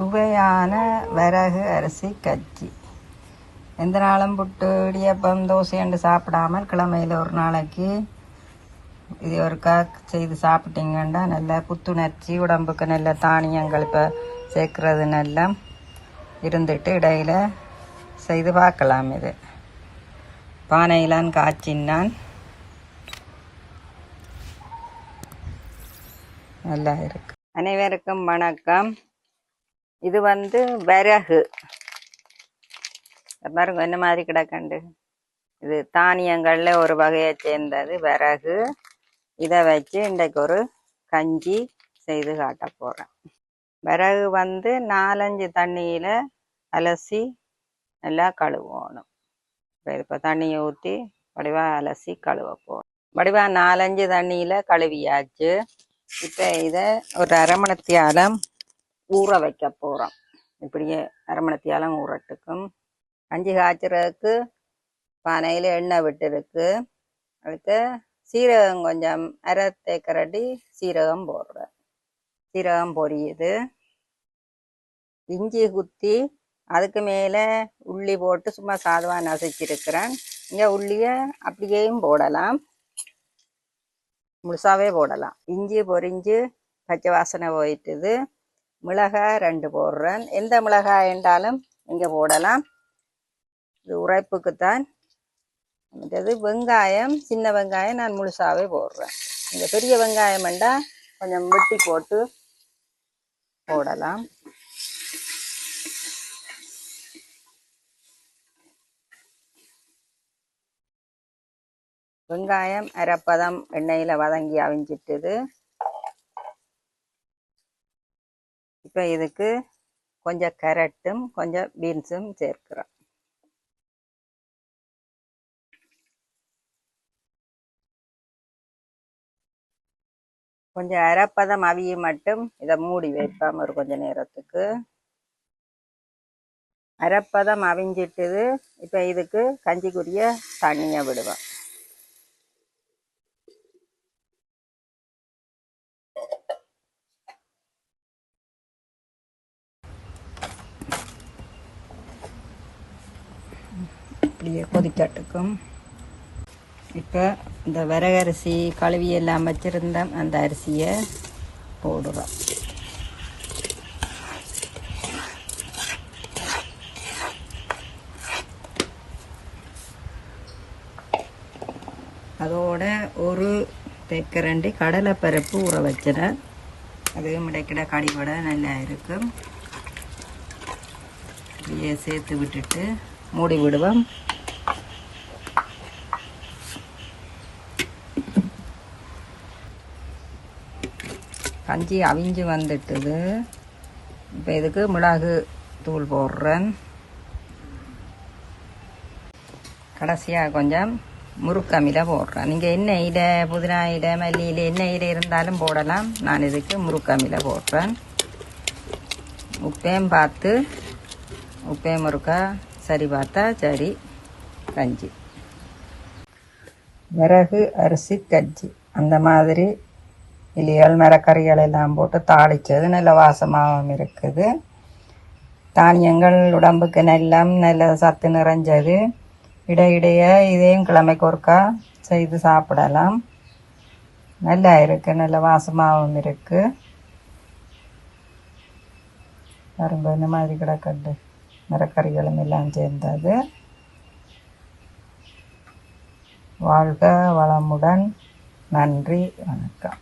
சுவையான வரகு அரிசி கச்சி எந்த நாளும் புட்டு இடியப்பம் தோசைண்டு சாப்பிடாமல் கிழமையில் ஒரு நாளைக்கு இது ஒருக்கா செய்து சாப்பிட்டீங்கன்னா நல்ல புத்துணர்ச்சி உடம்புக்கு நல்ல தானியங்கள் இப்போ சேர்க்கறது நல்லா இருந்துட்டு இடையில செய்து பார்க்கலாம் இது. பானையிலான் காய்ச்சின்னான். நல்லா இருக்கு. அனைவருக்கும் வணக்கம். இது வந்து விறகு. பாருங்க என்ன மாதிரி கிடக்கண்டு. இது தானியங்கள்ல ஒரு வகையை சேர்ந்தது விறகு. இதை வச்சு இன்றைக்கு ஒரு கஞ்சி செய்து காட்ட போறேன். விறகு வந்து நாலஞ்சு தண்ணியில அலசி நல்லா கழுவணும். இப்போ இப்போ தண்ணியை ஊற்றி வடிவா அலசி கழுவ போகணும் வடிவா நாலஞ்சு தண்ணியில கழுவியாச்சு. இப்போ இதை ஒரு அரை மணத்தியாலம் ஊற வைக்க போகிறோம் இப்படியே அரைமணத்தியாலும் ஊறட்டுக்கும். கஞ்சி காய்ச்சறதுக்கு பானையில் எண்ணெய் விட்டுருக்கு. அடுத்து சீரகம் கொஞ்சம் அரை தேக்கரடி சீரகம் போடுறேன் சீரகம் பொரியுது. இஞ்சி குத்தி அதுக்கு மேலே உள்ளி போட்டு சும்மா சாதமாக நசைச்சிருக்கிறேன் இங்கே உள்ளியை அப்படியேயும் போடலாம். முழுசாவே போடலாம். இஞ்சி பொரிஞ்சு பச்சை வாசனை போயிட்டுது. மிளகாய் ரெண்டு போடுறேன். எந்த மிளகாய் என்றாலும் இங்கே போடலாம். இது உரைப்புக்குத்தான். மற்றது வெங்காயம். சின்ன வெங்காயம் நான் முழுசாகவே போடுறேன். இந்த பெரிய வெங்காயம் வேண்டாம் கொஞ்சம் வெட்டி போட்டு போடலாம். வெங்காயம் அரைப்பதம் எண்ணெயில் வதங்கி அவிஞ்சிட்டுது. இப்போ இதுக்கு கொஞ்சம் கேரட்டும் கொஞ்சம் பீன்ஸும் சேர்க்கிறோம். கொஞ்சம் அரைப்பதம் அவிய மட்டும் இதை மூடி வைப்போம் ஒரு கொஞ்ச நேரத்துக்கு. அரைப்பதம் அவிஞ்சிட்டுது. இப்போ இதுக்கு கஞ்சிக்குரிய தண்ணியை விடுவேன் அப்படியே கொதிக்கட்டுக்கும். இப்போ இந்த விறகரிசி கழுவி எல்லாம் வச்சுருந்தேன் அந்த அரிசியை போடுறோம். அதோட ஒரு தேக்கரண்டி கடலைப்பருப்பு ஊற வச்சிடேன் அதுவும் இடைக்கிட கடிவடை நல்லா இருக்கும். இப்படியே சேர்த்து விட்டுட்டு மூடி விடுவோம். கஞ்சி அவிஞ்சு வந்துட்டுது. இப்போ இதுக்கு மிளகு தூள் போடுறேன். கடைசியாக கொஞ்சம் முறுக்கமில போடுறேன். நீங்கள் என்ன இலை புதினா இலை மல்லி இலை என்ன இலை இருந்தாலும் போடலாம். நான் இதுக்கு முறுக்கமில போடுறேன். உப்பையும் பார்த்து உப்பையும் முறுக்கா சரி பார்த்தா சரி கஞ்சி. விறகு அரிசி கஞ்சி. அந்த மாதிரி இலிகள் மரக்கறிகள் எல்லாம் போட்டு தாளிச்சது. நல்ல வாசமாகவும் இருக்குது. தானியங்கள் உடம்புக்கு நல்லம் நல்ல சத்து நிறைஞ்சது. இடையிடையே இதையும் கிழமைக்கு ஒருக்கா செய்து சாப்பிடலாம். நல்லா இருக்குது நல்ல வாசமாகவும் இருக்குது வரும்போது இந்த மாதிரி கிடக்கட்டு மரக்கறிகளும் எல்லாம் சேர்ந்தது. வாழ்க வளமுடன். நன்றி. வணக்கம்.